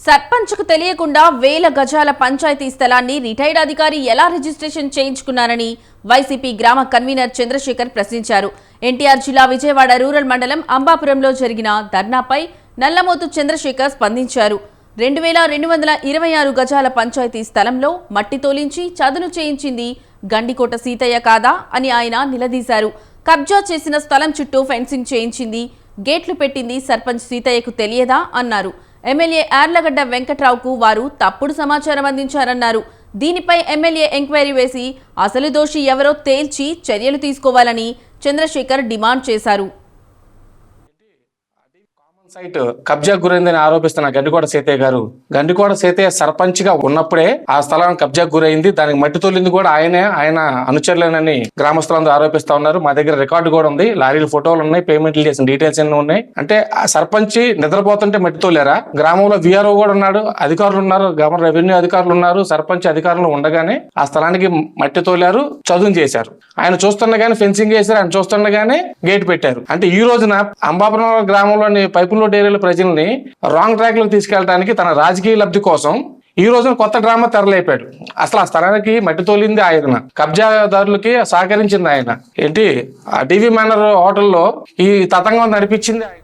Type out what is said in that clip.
సర్పంచ్కు తెలియకుండా వేల గజాల పంచాయతీ స్థలాన్ని రిటైర్డ్ అధికారి ఎలా రిజిస్ట్రేషన్ చేయించుకున్నారని వైసీపీ గ్రామ కన్వీనర్ చంద్రశేఖర్ ప్రశ్నించారు. ఎన్టీఆర్ జిల్లా విజయవాడ రూరల్ మండలం అంబాపురంలో జరిగిన ధర్నాపై నల్లమోతు చంద్రశేఖర్ స్పందించారు. రెండు వేల రెండు వందల ఇరవై ఆరు గజాల పంచాయతీ స్థలంలో మట్టి తోలించి చదును చేయించింది గండికోట సీతయ్య కాదా అని ఆయన నిలదీశారు. కబ్జా చేసిన స్థలం చుట్టూ ఫెన్సింగ్ చేయించింది గేట్లు పెట్టింది సర్పంచ్ సీతయ్యకు తెలియదా అన్నారు. ఎమ్మెల్యే ఆర్లగడ్డ వెంకట్రావుకు వారు తప్పుడు సమాచారం అందించారన్నారు. దీనిపై ఎమ్మెల్యే ఎంక్వైరీ వేసి అసలు దోషి ఎవరో తేల్చి చర్యలు తీసుకోవాలని చంద్రశేఖర్ డిమాండ్ చేశారు. సైట్ కబ్జా గురైందని ఆరోపిస్తున్న గండికోట సీతయ్య గారు. గండికోట సీతయ్య సర్పంచ్గా ఉన్నప్పుడే ఆ స్థలం కబ్జా గురైంది. దానికి మట్టి తోలింది కూడా ఆయనే ఆయన అనుచరులేనని గ్రామస్తులందరూ ఆరోపిస్తా ఉన్నారు. మా దగ్గర రికార్డు కూడా ఉంది. లారీలు ఫోటోలు ఉన్నాయి. పేమెంట్లు చేసిన డీటెయిల్స్ అన్ని ఉన్నాయి. అంటే ఆ సర్పంచ్ నిద్రపోతుంటే మట్టి తోలేరా? గ్రామంలో విఆర్ఓ కూడా ఉన్నాడు. అధికారులు ఉన్నారు. గ్రామ రెవెన్యూ అధికారులు ఉన్నారు. సర్పంచ్ అధికారులు ఉండగానే ఆ స్థలానికి మట్టి తోలారు చదువు చేశారు. ఆయన చూస్తుండగానే ఫెన్సింగ్ చేశారు ఆయన చూస్తుండగానే గేట్ పెట్టారు. అంటే ఈ రోజున అంబాపురం గ్రామంలోని పైపు రోడ్ ఏరియాల ప్రజల్ని రాంగ్ ట్రాక్లో తీసుకెళ్ళడానికి తన రాజకీయ లబ్ధి కోసం ఈ రోజున కొత్త డ్రామా తెరలేపాడు. అసలు ఆ స్థలానికి మట్టి తోలింది ఆయన. కబ్జాదారులకి సహకరించింది ఆయన. ఏంటి? ఆ టీవీ మేనర్ హోటల్లో ఈ తతంగం నడిపించింది ఆయన.